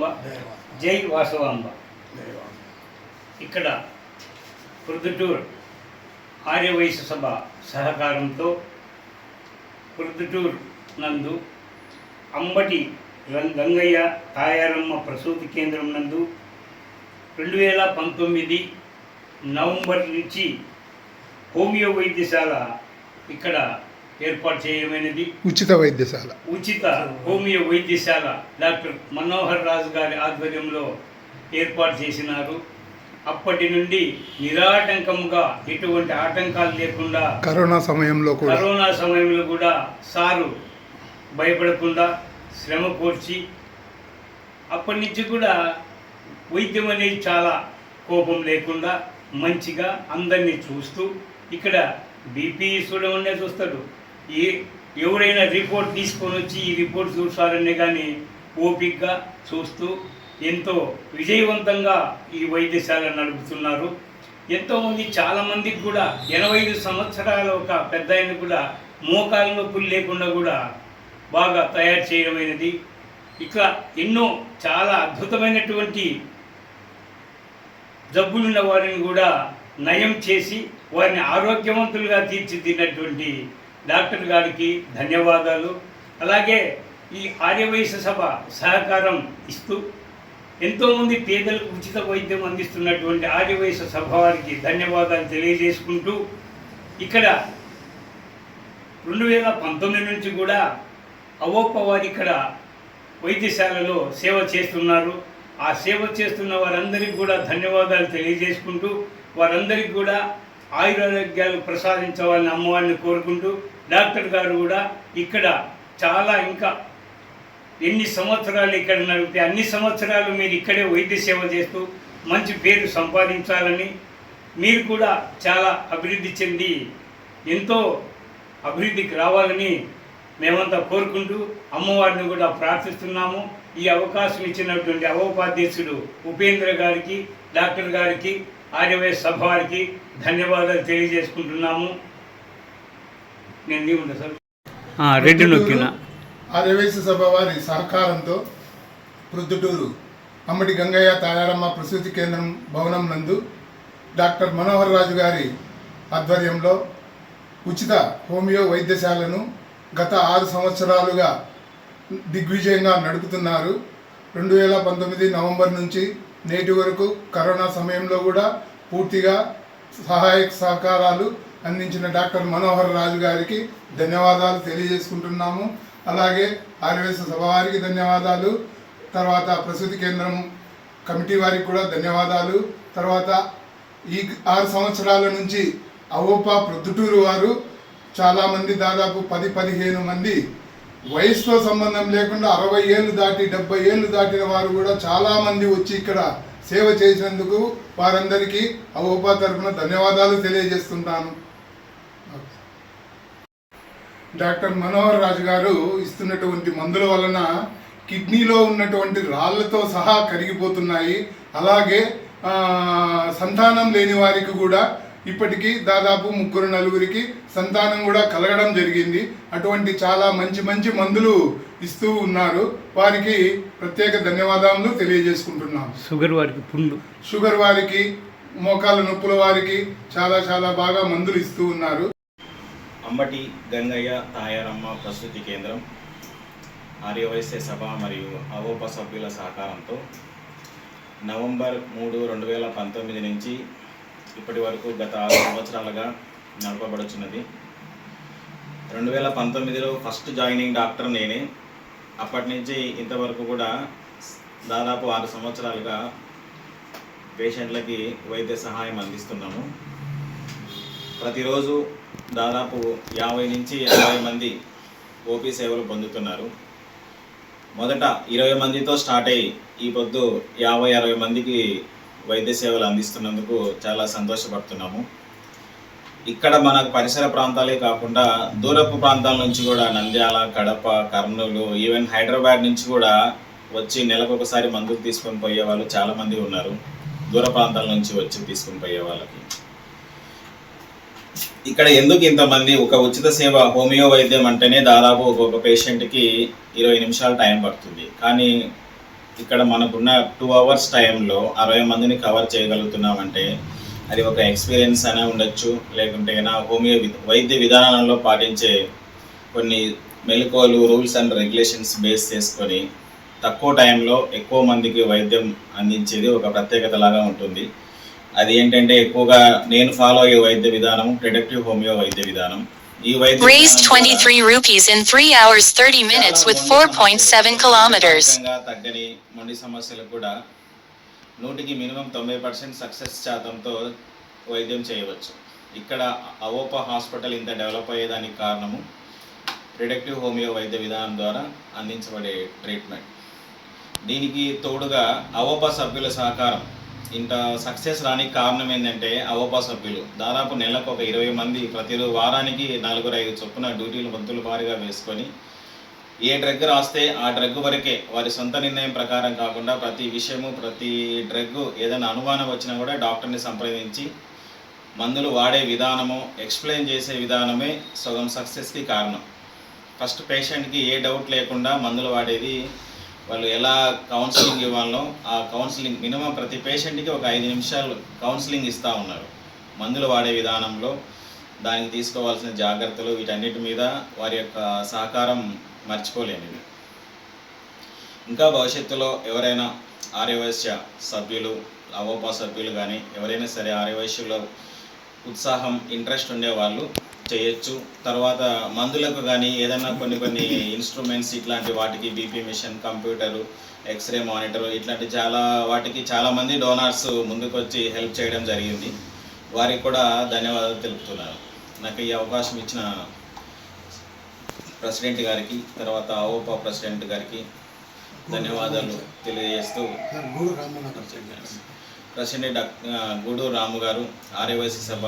వాసవాంబ. జై వాసవాంబ. ఇక్కడ ప్రొద్దుటూరు ఆర్యవైశ్య సభ సహకారంతో ప్రొద్దుటూరు నందు అంబటి రం- గంగయ్య తాయారమ్మ ప్రసూతి కేంద్రం నందు రెండు వేల పంతొమ్మిది నవంబర్ నుంచి హోమియో వైద్యశాల ఇక్కడ ఏర్పాటు చేయమైనది. ఉచిత వైద్యశాల. ఉచిత హోమియో వైద్యశాల డాక్టర్ మనోహర్ రాజు గారి ఆధ్వర్యంలో ఏర్పాటు చేసినారు. అప్పటి నుండి నిరాటంకంగా ఎటువంటి ఆటంకాలు లేకుండా కరోనా సమయంలో కూడా. కరోనా సమయంలో కూడా సారు భయపడకుండా శ్రమ కోర్చి అప్పటి నుంచి కూడా వైద్యం అనేది చాలా కోపం లేకుండా మంచిగా అందరినీ చూస్తూ ఇక్కడ బీపీ చూడమనే చూస్తాడు. ఈ ఎవరైనా రిపోర్ట్ తీసుకొని వచ్చి ఈ రిపోర్ట్ చూస్తారనే కానీ ఓపిక్గా చూస్తూ ఎంతో విజయవంతంగా ఈ వైద్యశాల నడుపుతున్నారు. ఎంతోమంది చాలామందికి కూడా ఎనభై ఐదు సంవత్సరాల ఒక పెద్ద ఆయన కూడా మోకాలు నొప్పులు లేకుండా కూడా బాగా తయారు చేయడమైనది ఇట్లా ఎన్నో చాలా అద్భుతమైనటువంటి జబ్బులున్న వారిని కూడా నయం చేసి వారిని ఆరోగ్యవంతులుగా తీర్చిదిద్దినటువంటి డాక్టర్ గారికి ధన్యవాదాలు. అలాగే ఈ ఆర్యవైశ్య సభ సహకారం ఇస్తూ ఎంతోమంది పేదలకు ఉచిత వైద్యం అందిస్తున్నటువంటి ఆర్యవైశ్య సభ వారికి ధన్యవాదాలు తెలియజేసుకుంటూ ఇక్కడ రెండు వేల పంతొమ్మిది నుంచి కూడా అవోప్ప వారు ఇక్కడ వైద్యశాలలో సేవ చేస్తున్నారు. ఆ సేవ చేస్తున్న వారందరికీ కూడా ధన్యవాదాలు తెలియజేసుకుంటూ వారందరికీ కూడా ఆయురారోగ్యాలు ప్రసాదించవాలని అమ్మవారిని కోరుకుంటూ డాక్టర్ గారు కూడా ఇక్కడ చాలా ఇంకా ఎన్ని సంవత్సరాలు ఇక్కడ నడిపితే అన్ని సంవత్సరాలు మీరు ఇక్కడే వైద్య సేవ చేస్తూ మంచి పేరు సంపాదించాలని మీరు కూడా చాలా అభివృద్ధి చెంది ఎంతో అభివృద్ధికి రావాలని మేమంతా కోరుకుంటూ అమ్మవారిని కూడా ప్రార్థిస్తున్నాము. ఈ అవకాశం ఇచ్చినటువంటి అవోపాధ్యక్షుడు ఉపేంద్ర గారికి డాక్టర్ గారికి ఆర్యవైశ్య సభ వారికి ధన్యవాదాలు తెలియజేసుకుంటున్నాము. నేను సార్. రెడ్డి నొక్కిన. ఆర్యవైశ్య సభ వారి సహకారంతో ప్రొద్దుటూరు అమ్మటి గంగయ్య తాయారమ్మ ప్రసూతి కేంద్రం భవనం నందు డాక్టర్ మనోహర్ రాజు గారి ఆధ్వర్యంలో ఉచిత హోమియో వైద్యశాలను గత ఆరు సంవత్సరాలుగా దిగ్విజయంగా నడుపుతున్నారు. రెండు వేల పంతొమ్మిది నవంబర్ నుంచి నేటి వరకు కరోనా సమయంలో కూడా పూర్తిగా సహాయక సహకారాలు అందించిన డాక్టర్ మనోహర్ రాజు గారికి ధన్యవాదాలు తెలియజేసుకుంటున్నాము. అలాగే ఆర్వేస సభ వారికి ధన్యవాదాలు. తర్వాత ప్రసూతి కేంద్రం కమిటీ వారికి కూడా ధన్యవాదాలు. తర్వాత ఈ ఆరు సంవత్సరాల నుంచి అవోపా ప్రొద్దుటూరు వారు చాలామంది దాదాపు పది పదిహేను మంది వయసుతో సంబంధం లేకుండా అరవై ఏళ్ళు దాటి డెబ్బై ఏళ్ళు దాటిన వారు కూడా చాలామంది వచ్చి ఇక్కడ సేవ చేసినందుకు వారందరికీ అవోపా తరఫున ధన్యవాదాలు తెలియజేస్తుంటాను. డాక్టర్ మనోహర్ రాజు గారు ఇస్తున్నటువంటి మందుల వలన కిడ్నీలో ఉన్నటువంటి రాళ్ళతో సహా కరిగిపోతున్నాయి. అలాగే సంతానం లేని వారికి కూడా ఇప్పటికీ దాదాపు ముగ్గురు నలుగురికి సంతానం కూడా కలగడం జరిగింది. అటువంటి చాలా మంచి మంచి మందులు ఇస్తూ ఉన్నారు. వారికి ప్రత్యేక ధన్యవాదాలు తెలియజేసుకుంటున్నాం. షుగర్ వారికి పుండు. షుగర్ వారికి మోకాళ్ళ నొప్పుల వారికి చాలా చాలా బాగా మందులు ఇస్తూ ఉన్నారు. అంబటి గంగయ్య తాయారమ్మ ప్రసూతి కేంద్రం ఆర్యవైశ్య సభ మరియు అవోప సభ్యుల సహకారంతో నవంబర్ మూడు రెండు వేల పంతొమ్మిది నుంచి ఇప్పటి వరకు గత ఆరు సంవత్సరాలుగా నడపబడుచున్నది. రెండు వేల పంతొమ్మిదిలో ఫస్ట్ జాయినింగ్ డాక్టర్ నేనే. అప్పటి నుంచి ఇంతవరకు కూడా దాదాపు ఆరు సంవత్సరాలుగా పేషెంట్లకి వైద్య సహాయం అందిస్తున్నాము. ప్రతిరోజు దాదాపు యాభై నుంచి అరవై మంది ఓపీ సేవలు పొందుతున్నారు. మొదట ఇరవై మందితో స్టార్ట్ అయ్యి ఈ పొద్దు యాభై అరవై మందికి వైద్య సేవలు అందిస్తున్నందుకు చాలా సంతోషపడుతున్నాము. ఇక్కడ మనకు పరిసర ప్రాంతాలే కాకుండా దూరపు ప్రాంతాల నుంచి కూడా నంద్యాల కడప కర్నూలు ఈవెన్ హైదరాబాద్ నుంచి కూడా వచ్చి నెలకొకసారి మందులు తీసుకొని పోయే వాళ్ళు చాలామంది ఉన్నారు. దూర ప్రాంతాల నుంచి వచ్చి తీసుకొని పోయే వాళ్ళకి. ఇక్కడ ఎందుకు ఇంతమంది ఒక ఉచిత సేవ హోమియో వైద్యం అంటేనే దాదాపు ఒక్కొక్క పేషెంట్కి ఇరవై నిమిషాలు టైం పడుతుంది. కానీ ఇక్కడ మనకున్న టూ అవర్స్ టైంలో అరవై మందిని కవర్ చేయగలుగుతున్నామంటే అది ఒక ఎక్స్పీరియన్స్ అనే ఉండొచ్చు. లేకుంటే నా హోమియో వైద్య విధానంలో పాటించే కొన్ని మెలకువలు రూల్స్ అండ్ రెగ్యులేషన్స్ బేస్ చేసుకొని తక్కువ టైంలో ఎక్కువ మందికి వైద్యం అందించేది ఒక ప్రత్యేకత లాగా ఉంటుంది. అది ఏంటంటే ఎక్కువగా నేను ఫాలో అయ్యే వైద్య విధానం ప్రిడక్టివ్ హోమియో వైద్య విధానం. ఈ వైద్య ద్వారా 23 rupees in 3 hours 30 minutes with 4.7 kilometers. ఆర్థికంగా తగ్గని మొండి సమస్యలకు కూడా నూటికి మినిమం తొంభై పర్సెంట్ సక్సెస్ శాతంతో వైద్యం చేయవచ్చు. ఇక్కడ అవోపా హాస్పిటల్ ఇంత డెవలప్ అయ్యేదానికి కారణము ప్రిడక్టివ్ హోమియో వైద్య విధానం ద్వారా అందించబడే ట్రీట్మెంట్. దీనికి తోడుగా అవోపా సభ్యుల సహకారం ఇంత సక్సెస్ రానికి కారణం ఏంటంటే అవోపా సభ్యులు. దాదాపు నెలకు ఒక ఇరవై మంది ప్రతి వారానికి నలుగురు ఐదు చొప్పున డ్యూటీలు వంతుల వారిగా వేసుకొని ఏ డ్రగ్ రాస్తే ఆ డ్రగ్ వరకే వారి సొంత నిర్ణయం ప్రకారం కాకుండా ప్రతి విషయము ప్రతి డ్రగ్ ఏదైనా అనుమానం వచ్చినా కూడా డాక్టర్ని సంప్రదించి మందులు వాడే విధానము ఎక్స్ప్లెయిన్ చేసే విధానమే సగం సక్సెస్కి కారణం. ఫస్ట్ పేషెంట్కి ఏ డౌట్ లేకుండా మందులు వాడేది వాళ్ళు ఎలా కౌన్సిలింగ్ ఇవ్వాలో ఆ కౌన్సిలింగ్ మినిమం ప్రతి పేషెంట్కి ఒక ఐదు నిమిషాలు కౌన్సిలింగ్ ఇస్తూ ఉన్నారు. మందులు వాడే విధానంలో దానికి తీసుకోవాల్సిన జాగ్రత్తలు వీటన్నిటి మీద వారి యొక్క సహకారం మర్చిపోలేనిది ఇంకా భవిష్యత్తులో ఎవరైనా ఆర్యవైశ్య సభ్యులు అవోపా సభ్యులు కానీ ఎవరైనా సరే ఆర్యవైశ్యులో ఉత్సాహం ఇంట్రెస్ట్ ఉండేవాళ్ళు చేయొచ్చు. తర్వాత మందులకు కానీ ఏదైనా కొన్ని కొన్ని ఇన్స్ట్రుమెంట్స్ ఇట్లాంటి వాటికి BP machine computer X-ray monitor ఇట్లాంటి చాలా వాటికి చాలామంది డోనార్స్ ముందుకు వచ్చి హెల్ప్ చేయడం జరిగింది. వారికి కూడా ధన్యవాదాలు తెలుపుతున్నాను నాకు ఈ అవకాశం ఇచ్చిన ప్రెసిడెంట్ గారికి తర్వాత అవోపా ప్రెసిడెంట్ గారికి ధన్యవాదాలు తెలియజేస్తూ ప్రెసిడెంట్ గూడూరు రాము గారు ఆర్యవైశ్య సభ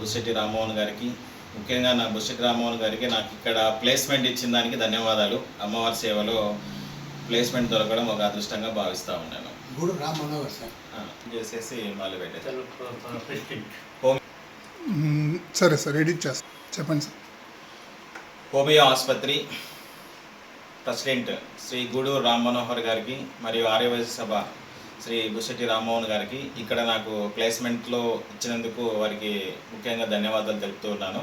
బుస్సెట్టి రామ్మోహన్ గారికి ముఖ్యంగా నా బుస్సెట్టి రామ్మోహన్ గారికి నాకు ఇక్కడ ప్లేస్మెంట్ ఇచ్చిన దానికి ధన్యవాదాలు. అమ్మవారి సేవలో ప్లేస్మెంట్ దొరకడం ఒక అదృష్టంగా భావిస్తూ ఉన్నాను. చేసేసి సరే సార్ ఎడిట్ చేస్తాను చెప్పండి సార్. హోమియో ఆసుపత్రి ప్రెసిడెంట్ శ్రీ గూడూరు రామ్ మనోహర్ గారికి మరియు ఆర్యవైశ్య సభ శ్రీ బుషెట్టి రామ్మోహన్ గారికి ఇక్కడ నాకు ప్లేస్మెంట్లో ఇచ్చినందుకు వారికి ముఖ్యంగా ధన్యవాదాలు తెలుపుతూ ఉన్నాను.